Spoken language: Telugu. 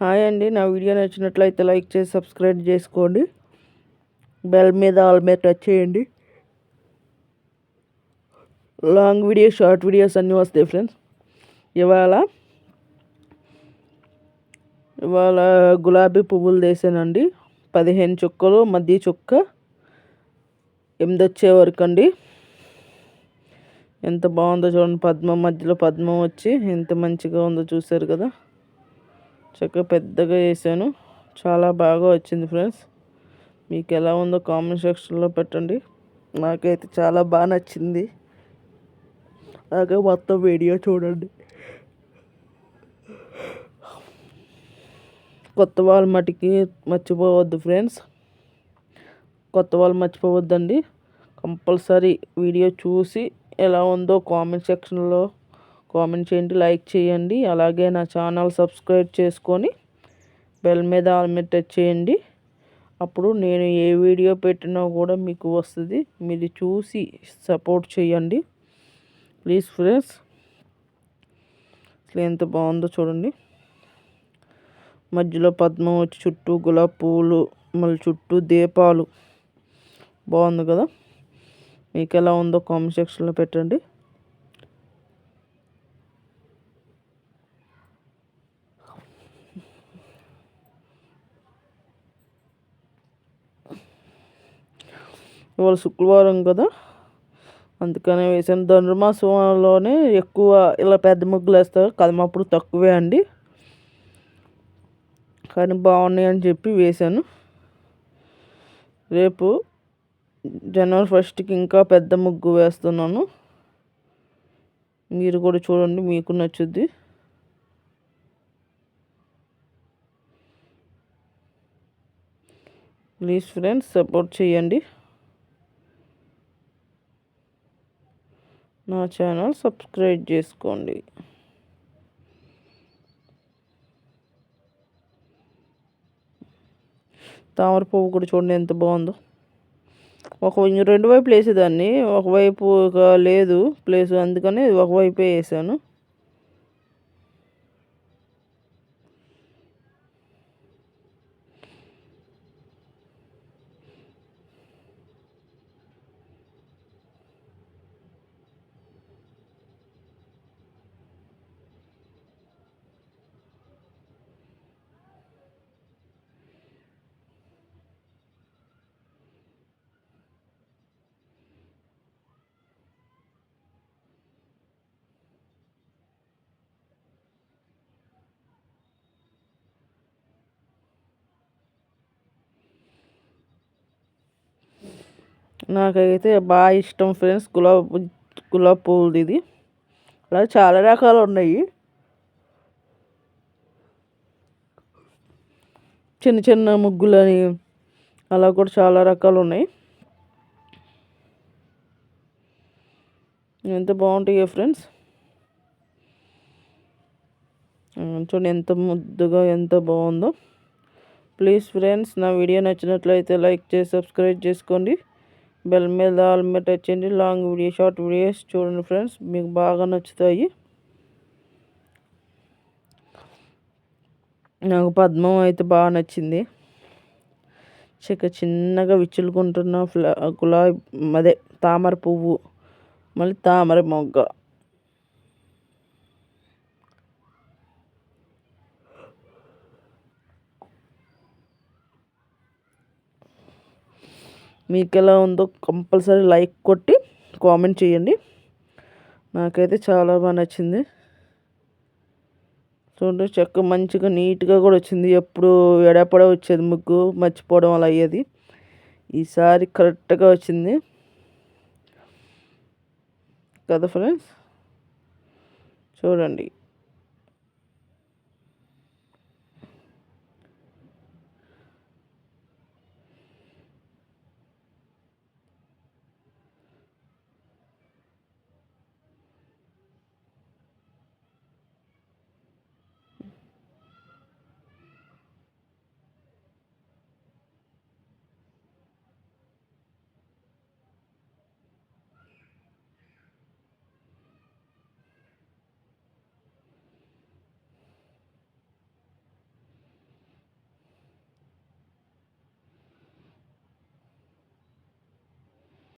హాయ్ అండి. నా వీడియో నచ్చినట్లయితే లైక్ చేసి సబ్స్క్రైబ్ చేసుకోండి. బెల్ మీద ఆల్ మీద టచ్ చేయండి. లాంగ్ వీడియో షార్ట్ వీడియోస్ అన్నీ వస్తాయి ఫ్రెండ్స్. ఇవాళ ఇవాళ గులాబీ పువ్వులు తీసానండి. పదిహేను చుక్కలు మధ్య చుక్క ఎనిమిది వచ్చే వరకు అండి ఎంత బాగుందో చూడండి. పద్మం మధ్యలో పద్మం వచ్చి ఎంత మంచిగా ఉందో చూసారు కదా. చక్కగా పెద్దగా వేసాను చాలా బాగా వచ్చింది ఫ్రెండ్స్. మీకు ఎలా ఉందో కామెంట్ సెక్షన్లో పెట్టండి. నాకైతే చాలా బాగా నచ్చింది. అలాగే మొత్తం వీడియో చూడండి. కొత్త వాళ్ళ మటుకి మర్చిపోవద్దు ఫ్రెండ్స్. కొత్త వాళ్ళు మర్చిపోవద్దండి. కంపల్సరీ వీడియో చూసి ఎలా ఉందో కామెంట్ సెక్షన్లో కామెంట్ చేయండి లైక్ చేయండి. అలాగే నా ఛానల్ సబ్స్క్రైబ్ చేసుకొని బెల్ మీద ఆల్ మీద టచ్ చేయండి. అప్పుడు నేను ఏ వీడియో పెట్టినా కూడా మీకు వస్తుంది. మీరు చూసి సపోర్ట్ చేయండి. ప్లీజ్ ఫ్రెండ్స్ అసలు ఎంత బాగుందో చూడండి. మధ్యలో పద్మం వచ్చి చుట్టూ గులాబీ పువ్వులు మళ్ళీ చుట్టూ దీపాలు. బాగుంది కదా? మీకు ఎలా ఉందో కామెంట్ సెక్షన్లో పెట్టండి. ఇవాళ శుక్రవారం కదా. అందుకనే వేసాను ధనుర్మాసంలోనే ఎక్కువ ఇలా పెద్ద ముగ్గులు వేస్తారు కదమప్పుడు తక్కువే అండి. కానీ బాగున్నాయి అని చెప్పి వేశాను. రేపు జనవరి ఫస్ట్కి ఇంకా పెద్ద ముగ్గు వేస్తున్నాను. మీరు కూడా చూడండి మీకు నచ్చుద్ది. ప్లీజ్ ఫ్రెండ్స్ సపోర్ట్ చేయండి. నా ఛానల్ సబ్స్క్రైబ్ చేసుకోండి. తామర పువ్వు కూడా చూడండి ఎంత బాగుందో. ఒక రెండు వైపులు వేసేదాన్ని ఒకవైపు లేదు ప్లేస్ అందుకని ఒకవైపే వేసాను. నాకైతే బాగా ఇష్టం ఫ్రెండ్స్ గులాబ్ గులాబ్ పువ్వుది ఇది. అలా చాలా రకాలు ఉన్నాయి. చిన్న చిన్న ముగ్గులని అలా కూడా చాలా రకాలు ఉన్నాయి. ఎంత బాగుంటాయి ఫ్రెండ్స్. చూడండి ఎంత ముద్దుగా ఎంత బాగుందో. ప్లీజ్ ఫ్రెండ్స్ నా వీడియో నచ్చినట్లయితే లైక్ చేసి సబ్స్క్రైబ్ చేసుకోండి. బెల్ మీద ఆల్ మీద టచ్ చేయండి. లాంగ్ వీడియో షార్ట్ వీడియోస్ చూడండి ఫ్రెండ్స్. మీకు బాగా నచ్చుతాయి. నాకు పద్మం అయితే బాగా నచ్చింది. చిక్క చిన్నగా విచ్చులుకుంటున్న ఫ్లా గులాబీ అదే తామర పువ్వు. మళ్ళీ తామర మొగ్గ. మీకు ఎలా ఉందో కంపల్సరీ లైక్ కొట్టి కామెంట్ చేయండి. నాకైతే చాలా బాగా నచ్చింది. చూడండి చెక్క మంచిగా నీట్గా కూడా వచ్చింది. ఎప్పుడు ఎడపడే వచ్చేది ముగ్గు మర్చిపోవడం అలా అయ్యేది. ఈసారి కరెక్ట్గా వచ్చింది. కదా ఫ్రెండ్స్? చూడండి.